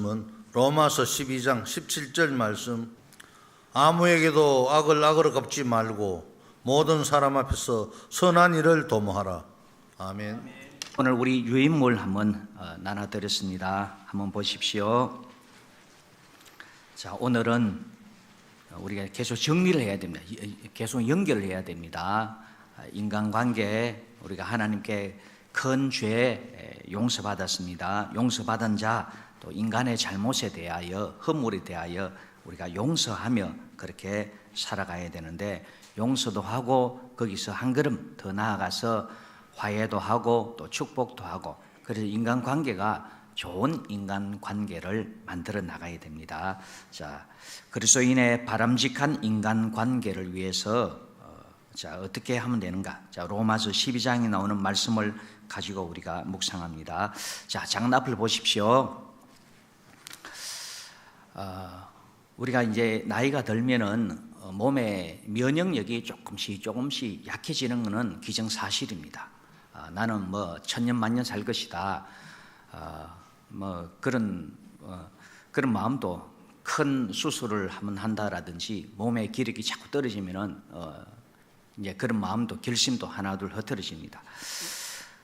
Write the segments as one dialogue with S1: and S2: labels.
S1: 은 로마서 12장 17절 말씀 아무에게도 악을 악으로 갚지 말고 모든 사람 앞에서 선한 일을 도모하라. 아멘.
S2: 오늘 우리 유인물 한번 어, 나눠드렸습니다. 한번 보십시오. 자, 오늘은 우리가 계속 정리를 해야 됩니다. 이- 계속 연결을 해야 됩니다. 아, 인간관계 우리가 하나님께 큰 죄 용서받았습니다. 용서받은 자 또 인간의 잘못에 대하여 허물에 대하여 우리가 용서하며 그렇게 살아가야 되는데 용서도 하고 거기서 한 걸음 더 나아가서 화해도 하고 또 축복도 하고 그래서 인간 관계가 좋은 인간 관계를 만들어 나가야 됩니다. 자, 그리스도인의 바람직한 인간 관계를 위해서 어, 자, 어떻게 하면 되는가? 자, 로마서 12장에 나오는 말씀을 가지고 우리가 묵상합니다. 자, 장nap을 보십시오. 어, 우리가 이제 나이가 들면은 어, 몸의 면역력이 조금씩 조금씩 약해지는 것은 기정사실입니다. 아, 나는 뭐 천년 만년 살 것이다. 아, 뭐 그런 어, 그런 마음도 큰 수술을 한번 한다라든지 몸의 기력이 자꾸 떨어지면은 어, 이제 그런 마음도 결심도 하나둘 흐트러집니다.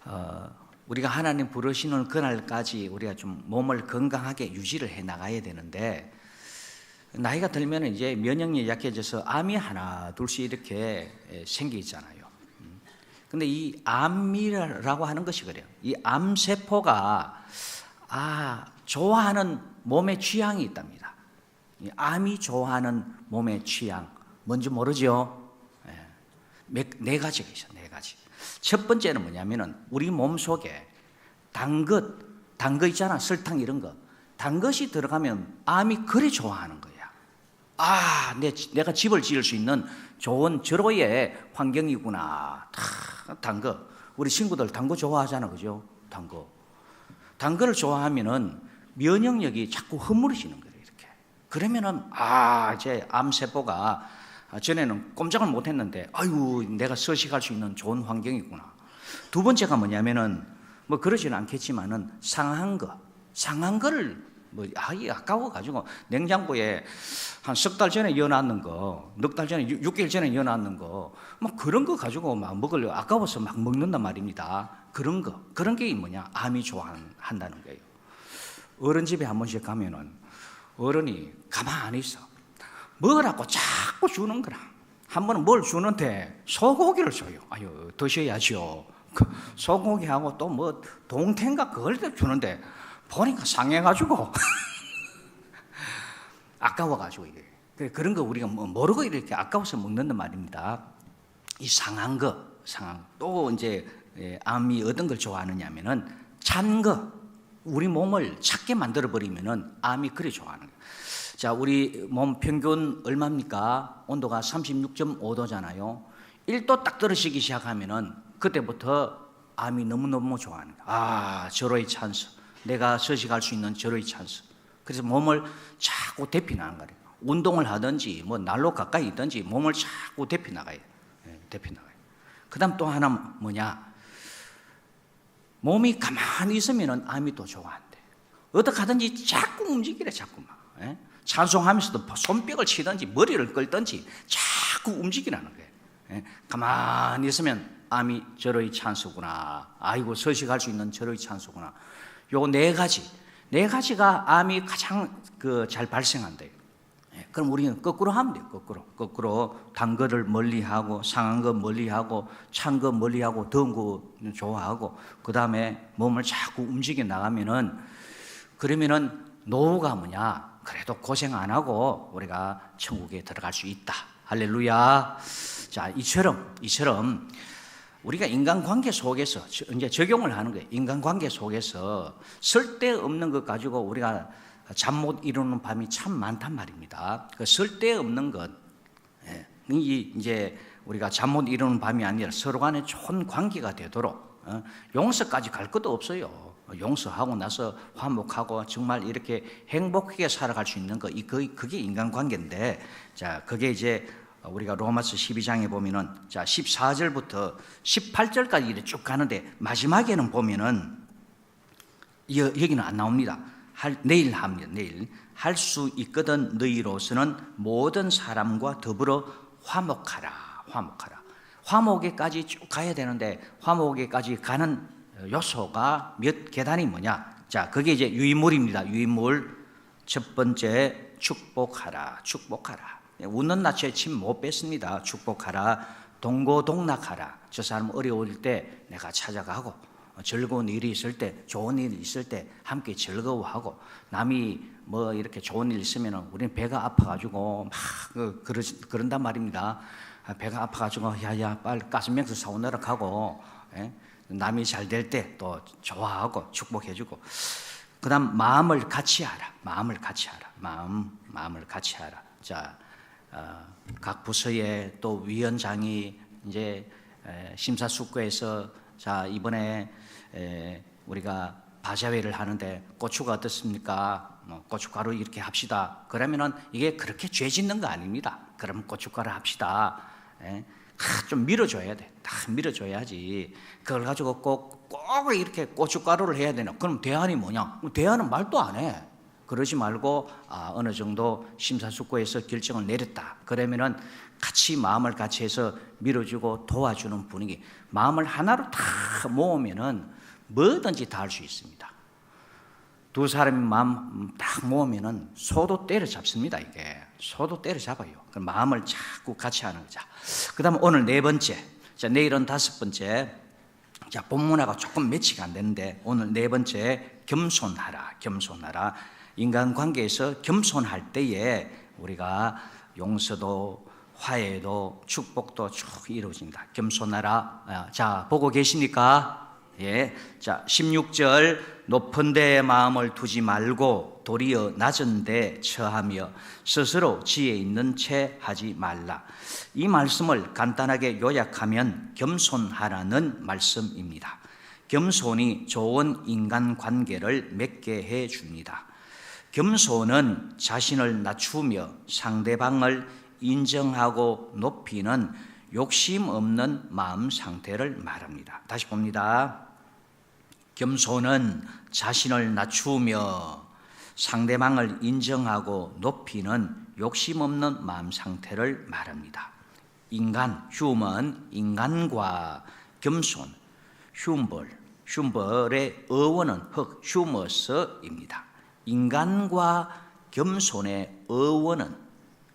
S2: 어, 우리가 하나님 부르시는 그날까지 우리가 좀 몸을 건강하게 유지를 해 나가야 되는데 나이가 들면 이제 면역력이 약해져서 암이 하나 둘씩 이렇게 생기잖아요. 음. 근데 이 암이라고 하는 것이 그래요. 이 암세포가 아 좋아하는 몸의 취향이 있답니다. 이 암이 좋아하는 몸의 취향 뭔지 모르죠? 예. 몇- 네 가지가 있어, 네. 첫 번째는 뭐냐면은 우리 몸 속에 단 것, 단 거 있잖아, 설탕 이런 거. 단 것이 들어가면 암이 그리 좋아하는 거야. 아, 내, 내가 집을 지을 수 있는 좋은 절호의 환경이구나. 다, 단 거. 우리 친구들 단 거 좋아하잖아, 그죠? 단 거. 단 거를 좋아하면은 면역력이 자꾸 허물어지는 거예요, 이렇게. 그러면은, 아, 이제 암세포가 아, 전에는 꼼짝을 못 했는데, 아유, 내가 서식할 수 있는 좋은 환경이구나. 두 번째가 뭐냐면은, 뭐 그러지는 않겠지만은 상한 거. 상한 거를 뭐, 아이, 아까워 가지고 냉장고에 한 석 달 전에 이어놨는 거, 넉 달 전에, 6 개월 전에 이어놨는 거, 막 그런 거 가지고 막 먹으려 아까워서 막 먹는단 말입니다. 그런 거. 그런 게 뭐냐? 암이 좋아한다는 거예요. 어른 집에 한 번씩 가면은 어른이 가만히 있어. 먹으라고 자꾸 주는 거라. 한 번은 뭘 주는데 소고기를 줘요. 아유, 드셔야죠. 그 소고기하고 또 뭐 동태인가 그걸 또 주는데 보니까 상해가지고 아까워가지고 이게 그런 거 우리가 뭐 모르고 이렇게 아까워서 먹는단 말입니다. 이 상한 거, 상한 거. 또 이제 예, 암이 어떤 걸 좋아하느냐면은 찬 거, 우리 몸을 찾게 만들어 버리면은 암이 그리 좋아하는 거예요. 자, 우리 몸 평균 얼마입니까? 온도가 36.5도잖아요. 1도 딱 떨어지기 시작하면은 그때부터 암이 너무너무 좋아하는 거예요. 아, 절호의 찬스. 내가 서식할 수 있는 절호의 찬스. 그래서 몸을 자꾸 대피 나가는 거예요. 운동을 하든지 뭐 날로 가까이 있든지 몸을 자꾸 대피 나가요. 예, 대피 나가요. 그다음 또 하나 뭐냐? 몸이 가만히 있으면은 암이 또 좋아한대. 어떻게 하든지 자꾸 움직이래 자꾸만. 예? 찬송하면서도 손뼉을 치든지 머리를 끌든지 자꾸 움직이라는 거예요. 예? 가만히 있으면 암이 절의 찬스구나. 아이고 서식할 수 있는 절의 찬스구나. 요 네 가지, 네 가지가 암이 가장 그 잘 발생한대요. 예, 그럼 우리는 거꾸로 하면 돼요. 거꾸로. 거꾸로 단 거를 멀리하고 상한 거 멀리하고 찬 거 멀리하고 더운 거 좋아하고 그 다음에 몸을 자꾸 움직여 나가면은 그러면은 노후가 뭐냐? 그래도 고생 안 하고 우리가 천국에 들어갈 수 있다. 할렐루야. 자, 이처럼 이처럼 우리가 인간관계 속에서 저- 이제 적용을 하는 거예요. 인간관계 속에서 쓸데없는 것 가지고 우리가 잠 못 이루는 밤이 참 많단 말입니다. 그 쓸데없는 것, 예, 이 이제 우리가 잠 못 이루는 밤이 아니라 서로 간에 좋은 관계가 되도록 어, 용서까지 갈 것도 없어요. 용서하고 나서 화목하고 정말 이렇게 행복하게 살아갈 수 있는 거, 그게 인간관계인데, 자, 그게 이제 우리가 로마서 12장에 보면은 자 14절부터 18절까지 이렇게 쭉 가는데 마지막에는 보면은 여, 여기는 안 나옵니다. 할, 내일 합니다. 내일 할 수 있거든 너희로서는 모든 사람과 더불어 화목하라. 화목하라. 화목에까지 쭉 가야 되는데 화목에까지 가는 요소가 몇 계단이 뭐냐? 자, 그게 이제 유인물입니다. 유인물 첫 번째 축복하라. 축복하라. 웃는 낯에 침 못 뺐습니다. 축복하라. 동고동락하라. 저 사람 어려울 때 내가 찾아가고 즐거운 일이 있을 때, 좋은 일이 있을 때 함께 즐거워하고 남이 뭐 이렇게 좋은 일 있으면 우리는 배가 아파가지고 막 그- 그러, 그런단 말입니다. 아, 배가 아파가지고 야 야 빨리 가스맥주 사오느라 가고 예? 남이 잘 될 때 또 좋아하고 축복해주고 그 다음 마음을 같이 하라. 마음을 같이 하라. 마음 마음을 같이 하라. 자, 어, 각 부서의 또 위원장이 이제 에, 심사숙고해서 자 이번에 에, 우리가 바자회를 하는데 고추가 어떻습니까? 뭐 고춧가루 이렇게 합시다. 그러면은 이게 그렇게 죄 짓는 거 아닙니다. 그럼 고춧가루 합시다. 예? 아, 좀 밀어줘야 돼. 다 밀어줘야지. 그걸 가지고 꼭, 꼭 이렇게 고춧가루를 해야 되나? 그럼 대안이 뭐냐? 대안은 말도 안 해. 그러지 말고 아, 어느 정도 심사숙고해서 결정을 내렸다. 그러면은 같이 마음을 같이 해서 밀어주고 도와주는 분위기. 마음을 하나로 다 모으면은 뭐든지 다 할 수 있습니다. 두 사람이 마음 딱 모으면은 소도 때려잡습니다 이게 소도 때려잡아요. 그 마음을 자꾸 같이 하는 거죠. 그 다음 오늘 네 번째. 자 내일은 다섯 번째. 자 본문화가 조금 매치가 안 되는데 오늘 네 번째 겸손하라 겸손하라. 인간관계에서 겸손할 때에 우리가 용서도 화해도 축복도 쭉 이루어진다. 겸손하라. 아, 자 보고 계십니까? 예. 자, 16절 높은 데에 마음을 두지 말고 도리어 낮은 데 처하며 스스로 지혜 있는 채 하지 말라. 이 말씀을 간단하게 요약하면 겸손하라는 말씀입니다. 겸손이 좋은 인간 관계를 맺게 해 줍니다. 겸손은 자신을 낮추며 상대방을 인정하고 높이는 욕심 없는 마음 상태를 말합니다. 다시 봅니다. 겸손은 자신을 낮추며 상대방을 인정하고 높이는 욕심 없는 마음 상태를 말합니다. 인간, 휴먼, 인간과 겸손, 흉벌, 흉벌의 어원은 흑, 휴머스입니다. 인간과 겸손의 어원은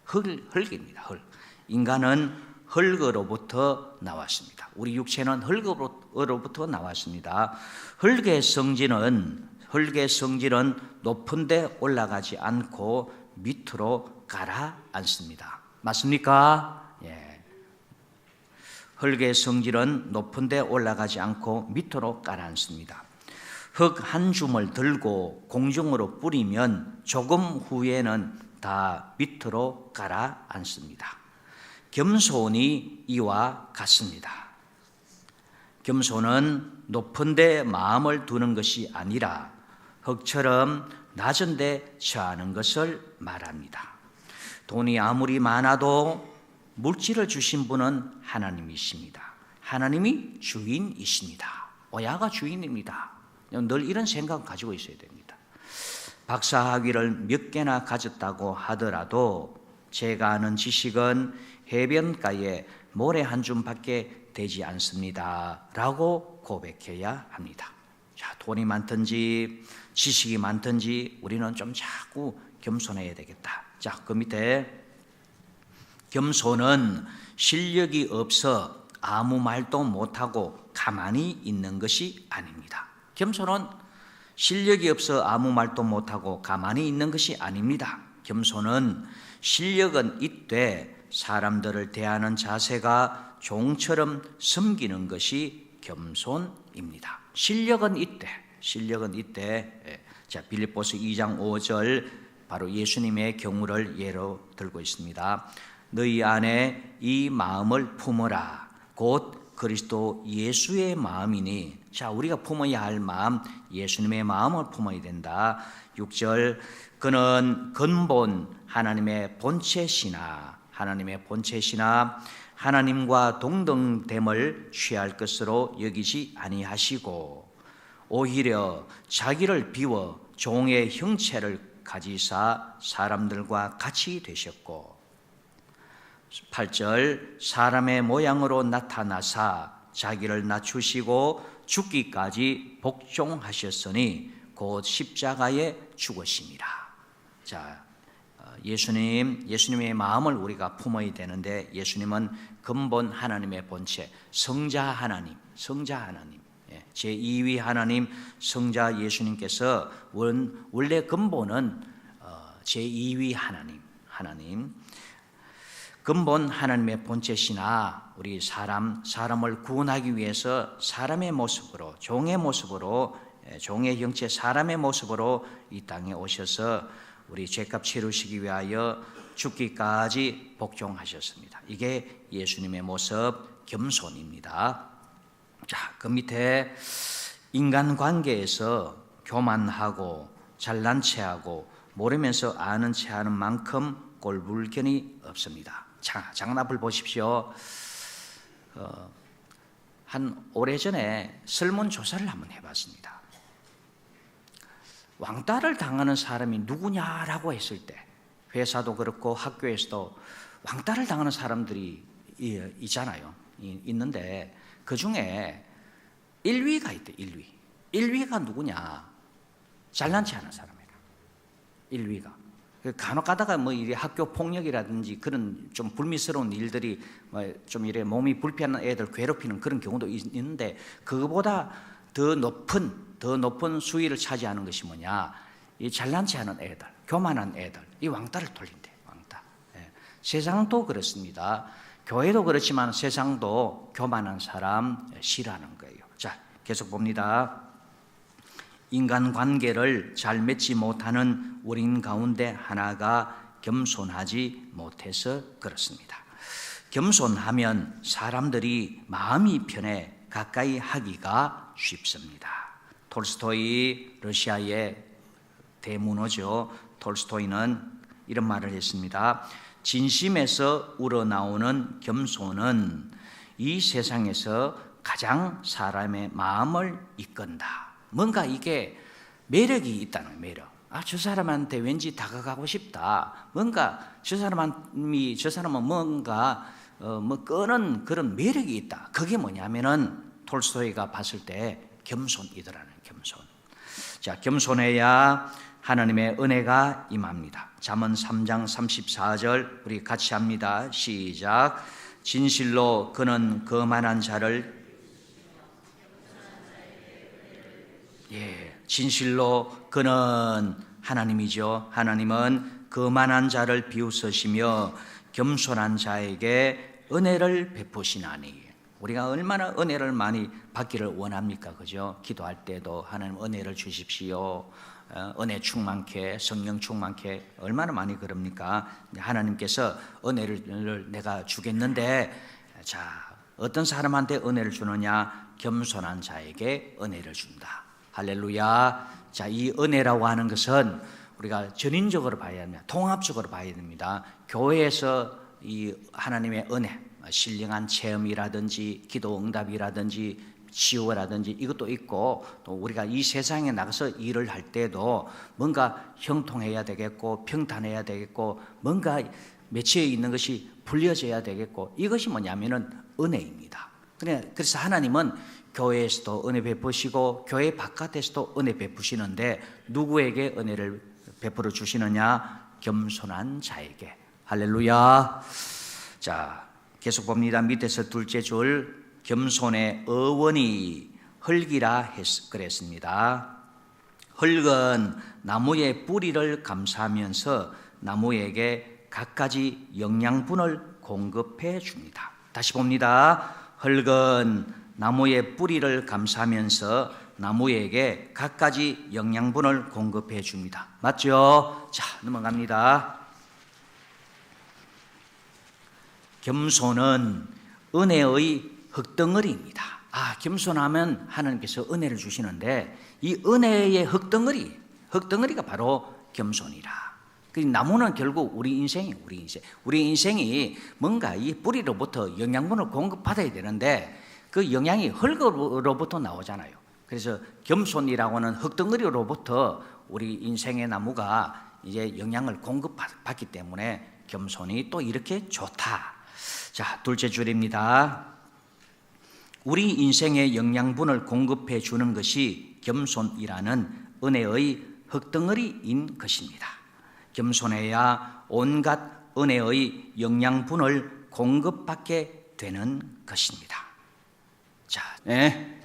S2: 흙, 흙입니다. 흙. 인간은 흙으로부터 나왔습니다. 우리 육체는 흙으로부터 나왔습니다. 흙의 성질은 흙의 성질은 높은 데 올라가지 않고 밑으로 가라앉습니다. 맞습니까? 예. 흙의 성질은 높은 데 올라가지 않고 밑으로 가라앉습니다. 흙 한 줌을 들고 공중으로 뿌리면 조금 후에는 다 밑으로 가라앉습니다. 겸손이 이와 같습니다. 겸손은 높은 데 마음을 두는 것이 아니라 흙처럼 낮은 데 처하는 것을 말합니다. 돈이 아무리 많아도 물질을 주신 분은 하나님이십니다. 하나님이 주인이십니다. 오야가 주인입니다. 늘 이런 생각 가지고 있어야 됩니다. 박사학위를 몇 개나 가졌다고 하더라도 제가 아는 지식은 해변가에 모래 한 줌밖에 되지 않습니다. 라고 고백해야 합니다. 자, 돈이 많든지 지식이 많든지 우리는 좀 자꾸 겸손해야 되겠다. 자, 그 밑에 겸손은 실력이 없어 아무 말도 못하고 가만히 있는 것이 아닙니다. 겸손은 실력이 없어 아무 말도 못하고 가만히 있는 것이 아닙니다. 겸손은 실력은 있되 사람들을 대하는 자세가 종처럼 섬기는 것이 겸손입니다. 실력은 있대. 실력은 있대. 예. 자, 빌립보서 2장 5절 바로 예수님의 경우를 예로 들고 있습니다. 너희 안에 이 마음을 품어라. 곧 그리스도 예수의 마음이니 자, 우리가 품어야 할 마음 예수님의 마음을 품어야 된다. 6절 그는 근본 하나님의 본체시나 하나님의 본체시나 하나님과 동등됨을 취할 것으로 여기지 아니하시고 오히려 자기를 비워 종의 형체를 가지사 사람들과 같이 되셨고 8절 사람의 모양으로 나타나사 자기를 낮추시고 죽기까지 복종하셨으니 곧 십자가에 죽으심이라. 자, 어, 예수님, 예수님의 마음을 우리가 품어야 되는데 예수님은 근본 하나님의 본체, 성자 하나님, 성자 하나님, 예, 제2위 하나님, 성자 예수님께서 원, 원래 근본은 어, 제2위 하나님, 하나님. 근본 하나님의 본체시나 우리 사람 사람을 구원하기 위해서 사람의 모습으로 종의 모습으로 예, 종의 형체 사람의 모습으로 이 땅에 오셔서 우리 죄값 치르시기 위하여 죽기까지 복종하셨습니다. 이게 예수님의 모습 겸손입니다. 자, 그 밑에 인간 관계에서 교만하고 잘난 체하고 모르면서 아는 체하는 만큼 꼴불견이 없습니다. 자, 장난을 보십시오. 어, 한 오래전에 설문조사를 한번 해봤습니다. 왕따를 당하는 사람이 누구냐라고 했을 때 회사도 그렇고 학교에서도 왕따를 당하는 사람들이 이- 있잖아요. 이- 있는데 그 중에 1위가 있대. 1위. 1위가 누구냐? 잘난 체 하는 사람이라. 1위가. 간혹 가다가 뭐 이래 학교 폭력이라든지 그런 좀 불미스러운 일들이 뭐좀 이래 몸이 불편한 애들 괴롭히는 그런 경우도 있- 있는데 그거보다 더 높은 더 높은 수위를 차지하는 것이 뭐냐? 이 잘난 체하는 애들, 교만한 애들, 이 왕따를 돌린대. 왕따. 예. 세상도 그렇습니다. 교회도 그렇지만 세상도 교만한 사람 싫어하는 거예요. 자, 계속 봅니다. 인간 관계를 잘 맺지 못하는 우린 가운데 하나가 겸손하지 못해서 그렇습니다. 겸손하면 사람들이 마음이 편해 가까이 하기가 쉽습니다. 톨스토이 러시아의 대문호죠. 톨스토이는 이런 말을 했습니다. 진심에서 우러나오는 겸손은 이 세상에서 가장 사람의 마음을 이끈다. 뭔가 이게 매력이 있다는 매력. 아, 저 사람한테 왠지 다가가고 싶다. 뭔가 저 사람이 저 사람은 뭔가 어, 뭐 끄는 그런 매력이 있다. 그게 뭐냐면은 톨스토이가 봤을 때 겸손이더라는 겸손. 자, 겸손해야 하나님의 은혜가 임합니다. 잠언 3장 34절 우리 같이 합니다. 시작. 진실로 그는 거만한 자를 예, 진실로 그는 하나님이죠. 하나님은 거만한 자를 비웃으시며 겸손한 자에게 은혜를 베푸시나니. 우리가 얼마나 은혜를 많이 받기를 원합니까? 그죠? 기도할 때도 하나님 은혜를 주십시오. 어, 은혜 충만케, 성령 충만케 얼마나 많이 그럽니까? 하나님께서 은혜를 내가 주겠는데 자, 어떤 사람한테 은혜를 주느냐? 겸손한 자에게 은혜를 준다. 할렐루야. 자, 이 은혜라고 하는 것은 우리가 전인적으로 봐야 합니다. 통합적으로 봐야 됩니다. 교회에서 이 하나님의 은혜, 신령한 체험이라든지 기도 응답이라든지 치유라든지 이것도 있고 또 우리가 이 세상에 나가서 일을 할 때도 뭔가 형통해야 되겠고 평탄해야 되겠고 뭔가 매치에 있는 것이 불려져야 되겠고 이것이 뭐냐면은 은혜입니다. 그래 그래서 하나님은 교회에서도 은혜 베푸시고 교회 바깥에서도 은혜 베푸시는데 누구에게 은혜를 베풀어 주시느냐? 겸손한 자에게. 할렐루야. 자, 계속 봅니다. 밑에서 둘째 줄 겸손의 어원이 흙이라 했, 그랬습니다. 흙은 나무의 뿌리를 감싸면서 나무에게 갖가지 영양분을 공급해 줍니다. 다시 봅니다. 흙은 나무의 뿌리를 감싸면서 나무에게 갖가지 영양분을 공급해 줍니다. 맞죠? 자, 넘어갑니다. 겸손은 은혜의 흙덩어리입니다. 아, 겸손하면 하나님께서 은혜를 주시는데 이 은혜의 흙덩어리, 흙덩어리가 바로 겸손이라. 그 나무는 결국 우리 인생이 우리 인생. 우리 인생이 뭔가 이 뿌리로부터 영양분을 공급받아야 되는데 그 영양이 흙으로부터 나오잖아요. 그래서 겸손이라고 하는 흙덩어리로부터 우리 인생의 나무가 이제 영양을 공급받기 때문에 겸손이 또 이렇게 좋다. 자, 둘째 줄입니다. 우리 인생의 영양분을 공급해 주는 것이 겸손이라는 은혜의 흙덩어리인 것입니다. 겸손해야 온갖 은혜의 영양분을 공급받게 되는 것입니다. 자, 네.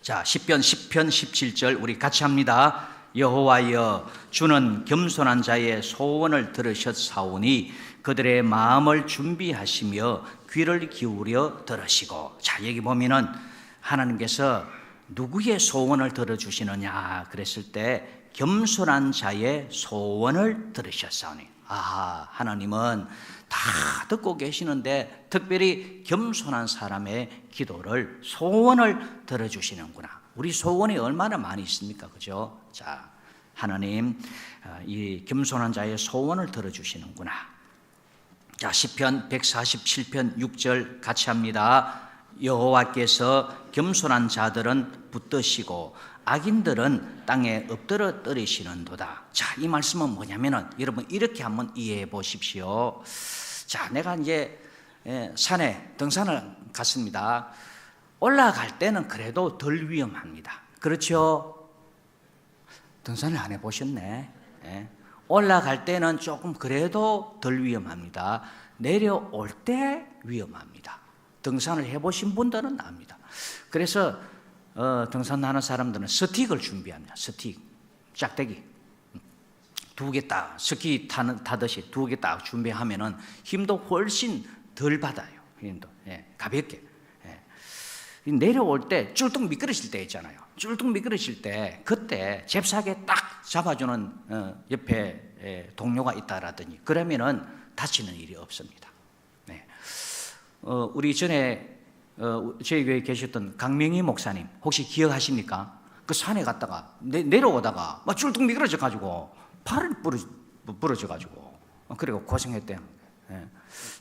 S2: 자, 10편 10편 17절 우리 같이 합니다. 여호와여 주는 겸손한 자의 소원을 들으셨사오니 그들의 마음을 준비하시며 귀를 기울여 들으시고 자 여기 보면은 하나님께서 누구의 소원을 들어주시느냐 그랬을 때 겸손한 자의 소원을 들으셨사오니 아 하나님은 다 듣고 계시는데 특별히 겸손한 사람의 기도를 소원을 들어주시는구나. 우리 소원이 얼마나 많이 있습니까, 그죠? 자, 하나님 어, 이 겸손한 자의 소원을 들어주시는구나. 자, 시편 147편 6절 같이 합니다. 여호와께서 겸손한 자들은 붙드시고 악인들은 땅에 엎드려 떨이시는도다. 자, 이 말씀은 뭐냐면은 여러분 이렇게 한번 이해해 보십시오. 자, 내가 이제 예, 산에 등산을 갔습니다. 올라갈 때는 그래도 덜 위험합니다. 그렇죠? 등산을 안 해보셨네. 예. 올라갈 때는 조금 그래도 덜 위험합니다. 내려올 때 위험합니다. 등산을 해보신 분들은 압니다. 그래서 어, 등산하는 사람들은 스틱을 준비합니다. 스틱, 짝대기. 두 개 딱, 스키 타는, 타듯이 두 개 딱 준비하면은 힘도 훨씬 덜 받아요. 힘도. 예, 가볍게. 예. 내려올 때 쫄뚝 미끄러질 때 있잖아요. 쫄뚝 미끄러질 때 그때 잽싸게 딱 잡아주는 어, 옆에 예, 동료가 있다라더니 그러면은 다치는 일이 없습니다. 네. 어, 우리 전에 어, 저희 교회에 계셨던 강명희 목사님 혹시 기억하십니까? 그 산에 갔다가 내, 내려오다가 막 쫄뚝 미끄러져 가지고 팔을 부러져, 부러져 가지고 그리고 고생했대요. 예.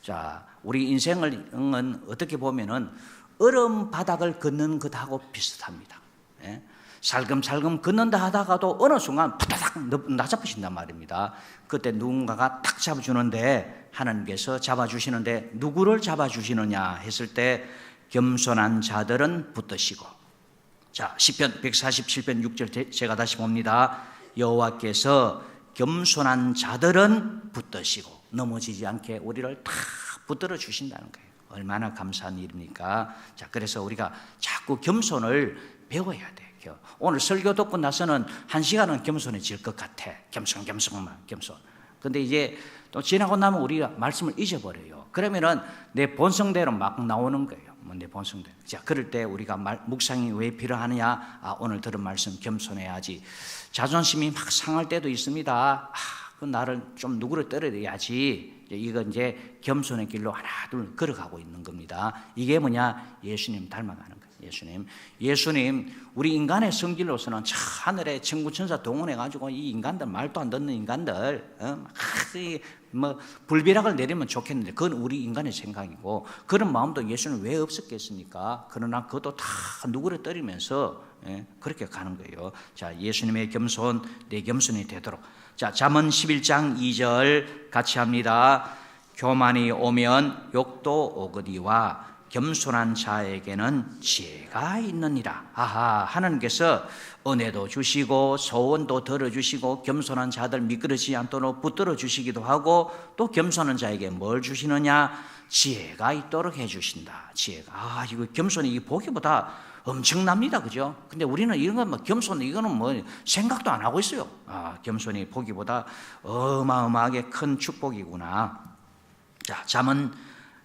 S2: 자, 우리 인생은 어떻게 보면은 얼음 바닥을 걷는 것하고 비슷합니다. 예. 살금살금 걷는다 하다가도 어느 순간 파다닥 낮아버신단 말입니다. 그때 누군가가 딱 잡아주는데 하나님께서 잡아주시는데 누구를 잡아주시느냐 했을 때 겸손한 자들은 붙드시고 자 시편 147편 6절 제가 다시 봅니다. 여호와께서 겸손한 자들은 붙드시고 넘어지지 않게 우리를 다 붙들어 주신다는 거예요. 얼마나 감사한 일입니까? 자, 그래서 우리가 자꾸 겸손을 배워야 돼요. 오늘 설교 듣고 나서는 한 시간은 겸손해질 것 같아. 겸손, 겸손만, 겸손. 근데 이제 또 지나고 나면 우리가 말씀을 잊어버려요. 그러면은 내 본성대로 막 나오는 거예요. 뭐내 본성대로. 자, 그럴 때 우리가 말, 묵상이 왜 필요하느냐? 아, 오늘 들은 말씀 겸손해야지. 자존심이 막 상할 때도 있습니다. 아, 그 나를 좀 누구를 떨어야지. 이건 이제 겸손의 길로 하나 둘 걸어가고 있는 겁니다. 이게 뭐냐? 예수님 닮아가는 거예요. 예수님. 예수님, 우리 인간의 성질로서는 저 하늘에 천구천사 동원해가지고 이 인간들, 말도 안 듣는 인간들, 어? 뭐, 불비락을 내리면 좋겠는데, 그건 우리 인간의 생각이고, 그런 마음도 예수는 왜 없었겠습니까? 그러나 그것도 다 누구를 때리면서, 예? 그렇게 가는 거예요. 자, 예수님의 겸손, 내 겸손이 되도록. 자, 잠언 11장 2절 같이 합니다. 교만이 오면 욕도 오거니와 겸손한 자에게는 지혜가 있느니라. 아하, 하나님께서 은혜도 주시고 소원도 들어주시고 겸손한 자들 미끄러지지 않도록 붙들어 주시기도 하고 또 겸손한 자에게 뭘 주시느냐? 지혜가 있도록 해주신다. 지혜가. 아, 이거 겸손이 이 보기보다 엄청납니다. 그죠? 근데 우리는 이런 건뭐 겸손, 이거는 뭐 생각도 안 하고 있어요. 아, 겸손이 보기보다 어마어마하게 큰 축복이구나. 자, 잠은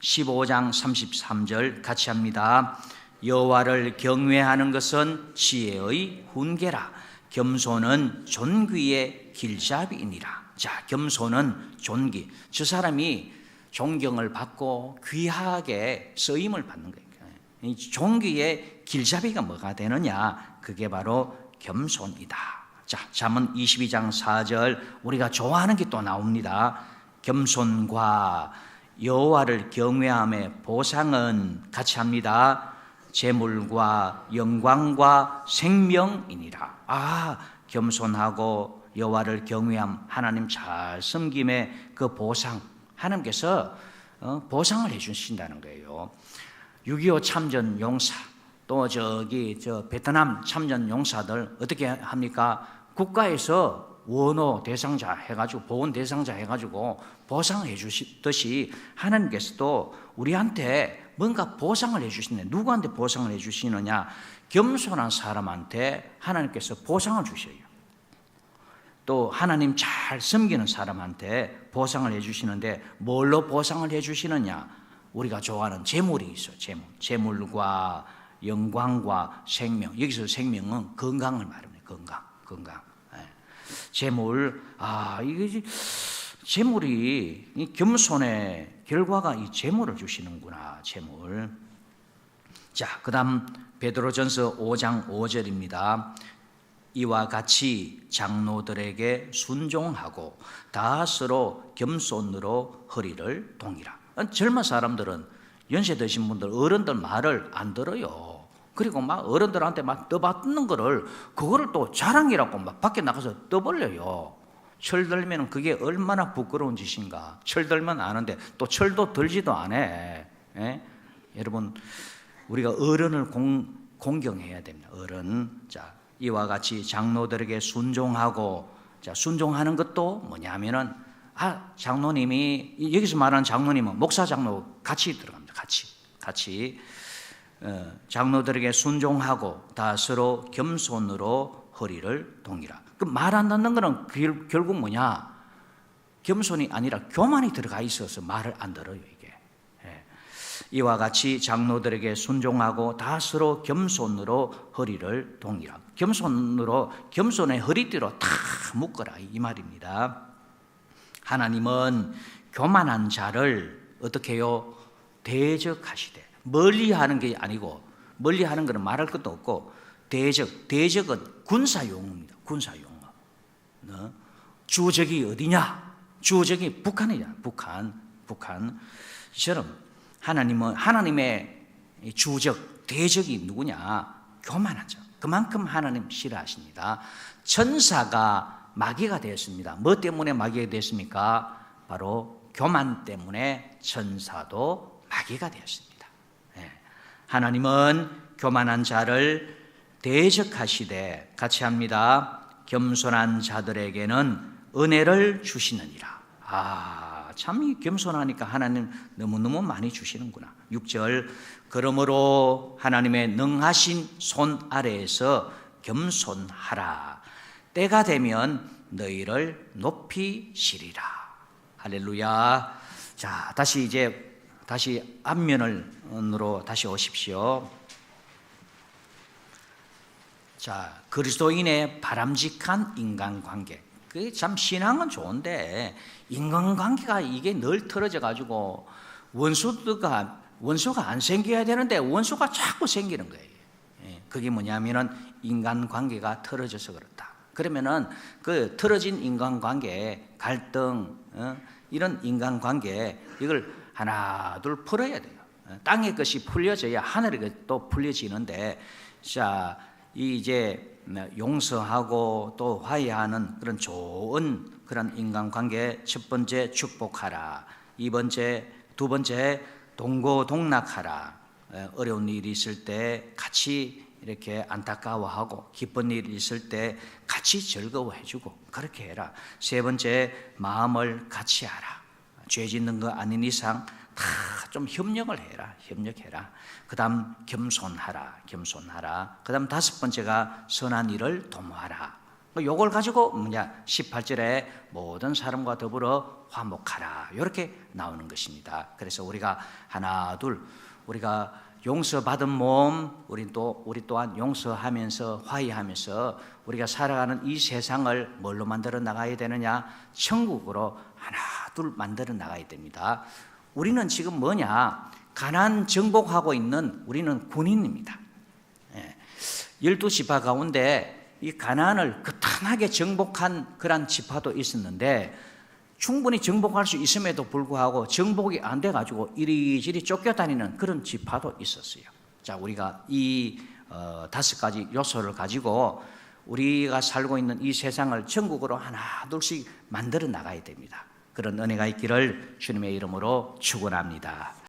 S2: 15장 33절 같이 합니다. 여호와를 경외하는 것은 지혜의 훈계라. 겸손은 존귀의 길잡이니라. 자, 겸손은 존귀. 저 사람이 존경을 받고 귀하게 쓰임을 받는 거예요. 이 존귀의 길잡이가 뭐가 되느냐? 그게 바로 겸손이다. 자, 잠언 22장 4절 우리가 좋아하는 게 또 나옵니다. 겸손과 여호와를 경외함의 보상은 같이 합니다. 재물과 영광과 생명이니라. 아, 겸손하고 여호와를 경외함 하나님 잘 섬김의 그 보상 하나님께서 어, 보상을 해 주신다는 거예요. 6.25 참전 용사 또 저기 저 베트남 참전 용사들 어떻게 합니까? 국가에서 원호 대상자 해가지고 보훈 대상자 해가지고 보상해 주시듯이 하나님께서도 우리한테 뭔가 보상을 해 주시네. 누구한테 보상을 해 주시느냐? 겸손한 사람한테 하나님께서 보상을 주셔요. 또 하나님 잘 섬기는 사람한테 보상을 해 주시는데 뭘로 보상을 해 주시느냐? 우리가 좋아하는 재물이 있어. 재물, 재물과 영광과 생명. 여기서 생명은 건강을 말합니다. 건강, 건강. 예. 재물, 아 이게 재물이 이 겸손의 결과가 이 재물을 주시는구나. 재물. 자, 그다음 베드로전서 5장 5절입니다. 이와 같이 장로들에게 순종하고 다스로 겸손으로 허리를 동이라. 젊은 사람들은 연세 드신 분들 어른들 말을 안 들어요. 그리고 막 어른들한테 막 떠받는 거를 그거를 또 자랑이라고 막 밖에 나가서 떠벌려요. 철 들면 그게 얼마나 부끄러운 짓인가. 철 들면 아는데 또 철도 들지도 않아. 예? 여러분 우리가 어른을 공, 공경해야 됩니다. 어른. 자, 이와 같이 장로들에게 순종하고 자, 순종하는 것도 뭐냐면은 아, 장로님이 여기서 말하는 장로님은 목사 장로 같이 들어갑니다. 같이. 같이 어, 장로들에게 순종하고 다스로 겸손으로 허리를 동이라. 그 말 안 듣는 거는 결, 결국 뭐냐? 겸손이 아니라 교만이 들어가 있어서 말을 안 들어요, 이게. 예. 이와 같이 장로들에게 순종하고 다스로 겸손으로 허리를 동이라. 겸손으로 겸손의 허리띠로 다 묶어라 이 말입니다. 하나님은 교만한 자를 어떻게 해요? 대적하시되 멀리 하는 게 아니고 멀리 하는 것은 말할 것도 없고 대적 대적은 군사 용어입니다. 군사 용어. 어? 주적이 어디냐? 주적이 북한이야. 북한. 북한처럼 하나님은 하나님의 주적 대적이 누구냐? 교만한 자. 그만큼 하나님 싫어하십니다. 천사가 마귀가 되었습니다. 뭐 때문에 마귀가 되었습니까? 바로 교만 때문에 천사도 마귀가 되었습니다. 예. 하나님은 교만한 자를 대적하시되 같이 합니다. 겸손한 자들에게는 은혜를 주시느니라. 아, 참 겸손하니까 하나님 너무너무 많이 주시는구나. 6절 그러므로 하나님의 능하신 손 아래에서 겸손하라. 때가 되면 너희를 높이시리라. 할렐루야. 자, 다시 이제 다시 앞면으로 다시 오십시오. 자, 그리스도인의 바람직한 인간관계. 그참 신앙은 좋은데 인간관계가 이게 늘 틀어져 가지고 원수가 원수가 안 생겨야 되는데 원수가 자꾸 생기는 거예요. 예, 그게 뭐냐면은 인간관계가 틀어져서 그렇다. 그러면은 그 틀어진 인간관계, 갈등, 어? 이런 인간관계 이걸 하나 둘 풀어야 돼요. 어, 땅의 것이 풀려져야 하늘의 것도 풀려지는데 자 이제 용서하고 또 화해하는 그런 좋은 그런 인간관계 첫 번째 축복하라. 이 번째 두 번째 동고동락하라. 어려운 일이 있을 때 같이 이렇게 안타까워하고 기쁜 일이 있을 때 같이 즐거워해주고 그렇게 해라. 세 번째 마음을 같이 하라 죄 짓는 거 아닌 이상 다 좀 협력을 해라 협력해라. 그 다음 겸손하라 겸손하라. 그 다음 다섯 번째가 선한 일을 도모하라. 요걸 가지고 뭐냐 18절에 모든 사람과 더불어 화목하라. 이렇게 나오는 것입니다. 그래서 우리가 하나 둘 우리가 용서받은 몸 우리 또 우리 또한 용서하면서 화해하면서 우리가 살아가는 이 세상을 뭘로 만들어 나가야 되느냐? 천국으로 하나 둘 만들어 나가야 됩니다 우리는 지금 뭐냐? 가난 정복하고 있는 우리는 군인입니다. 예. 열두 지파 가운데 이 가난을 거탄하게 정복한 그런 지파도 있었는데 충분히 정복할 수 있음에도 불구하고 정복이 안 돼가지고 이리저리 쫓겨다니는 그런 지파도 있었어요. 자, 우리가 이 어, 다섯 가지 요소를 가지고 우리가 살고 있는 이 세상을 전국으로 하나 둘씩 만들어 나가야 됩니다. 그런 은혜가 있기를 주님의 이름으로 축원합니다.